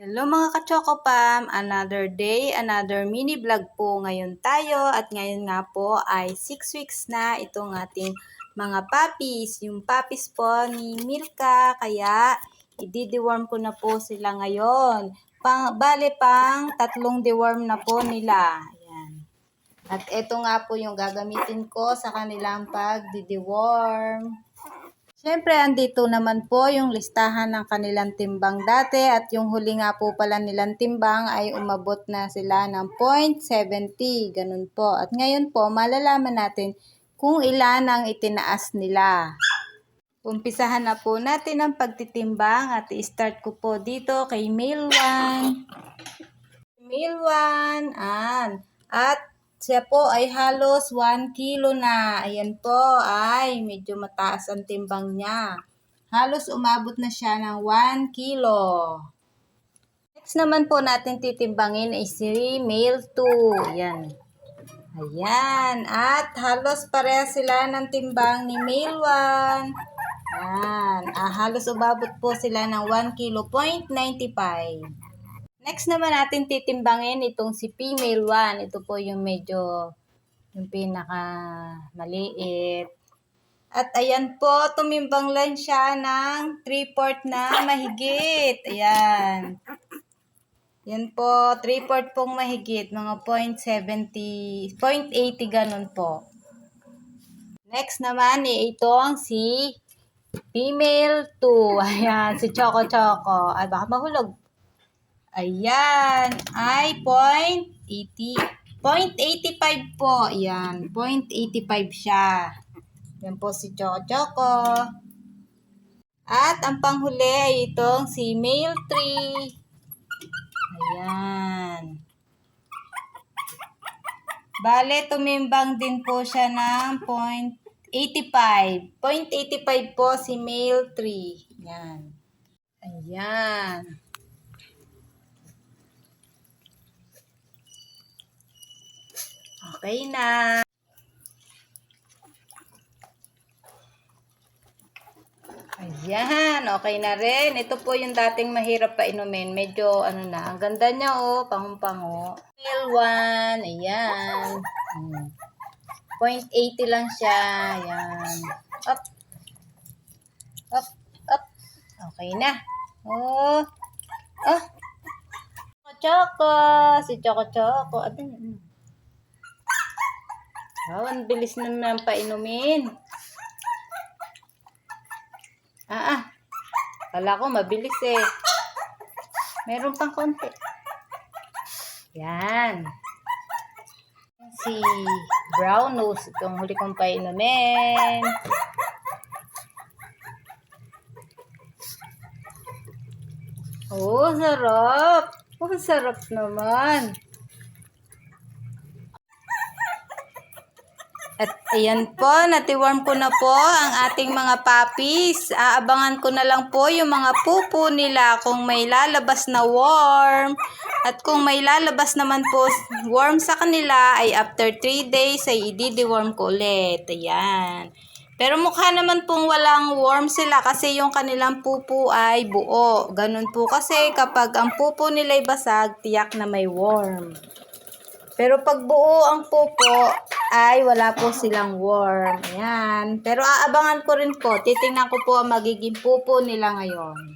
Hello mga ka-Chocopam! Another day, another mini vlog po ngayon tayo at ngayon nga po ay 6 weeks na itong ating mga puppies. Yung puppies po ni Milka kaya i-deworm ko na po sila ngayon. Pang, bale pang tatlong deworm na po nila. Ayan. At ito nga po yung gagamitin ko sa kanilang pag-deworm. Siyempre, andito naman po yung listahan ng kanilang timbang dati at yung huli nga po pala nilang timbang ay umabot na sila ng 0.70. Ganun po. At ngayon po, malalaman natin kung ilan ang itinaas nila. Umpisahan na po natin ang pagtitimbang at i-start ko po dito kay male 1. Male 1, an. At siya po ay halos 1 kilo na. Ayan po ay medyo mataas ang timbang niya. Halos umabot na siya ng 1 kilo. Next naman po natin titimbangin ay si male 2. Ayan. Ayan. At halos pareha sila ng timbang ni male 1. Ayan. Ah, halos umabot po sila ng 1 kilo, 0.95. Next naman natin titimbangin itong si female 1. Ito po yung medyo yung pinaka maliit. At ayan po, tumimbang lang siya ng 3-4 na mahigit. Ayan. Yan po, 3-4 pong mahigit. Mga 0.70, 0.80 ganun po. Next naman, eh, itong si female 2. Ayan, si Choco Choco. Ay, baka mahulog. Ayan, ay 0.80. 0.85 po. Ayan, 0.85 siya. Yan po si Choco Choco. At ang panghuli ay itong si male 3. Ayan. Bale, tumimbang din po siya ng 0.85. 0.85 po si male 3. Ayan. Ayan. Okay na. Ayan, okay na rin. Ito po yung dating mahirap pa inumin. Medyo, ano na, ang ganda niya, oh, pangumpango. Real one, ayan. Hmm. 0.80 lang siya, ayan. Up. Up, up. Okay na. Oh. Oh. Choco, si Choco Choco. Ano? Oh, ang bilis naman pa inumin. Ah, ah. Kala ko mabilis eh. Meron pang konti. Yan. Si brown nose. Itong huli kong painumin. Oh, sarap. Oh, sarap naman. At ayan po, natiworm ko na po ang ating mga puppies. Aabangan ko na lang po yung mga pupo nila kung may lalabas na worm. At kung may lalabas naman po worm sa kanila ay after 3 days ay i-deworm ko ulit. Ayan. Pero mukha naman pong walang worm sila kasi yung kanilang pupo ay buo. Ganun po kasi kapag ang pupo nila ay basag, tiyak na may worm. Pero pag buo ang pupo, ay wala po silang worm. Ayan. Pero aabangan ko rin po. Titingnan ko po ang magiging pupo nila ngayon.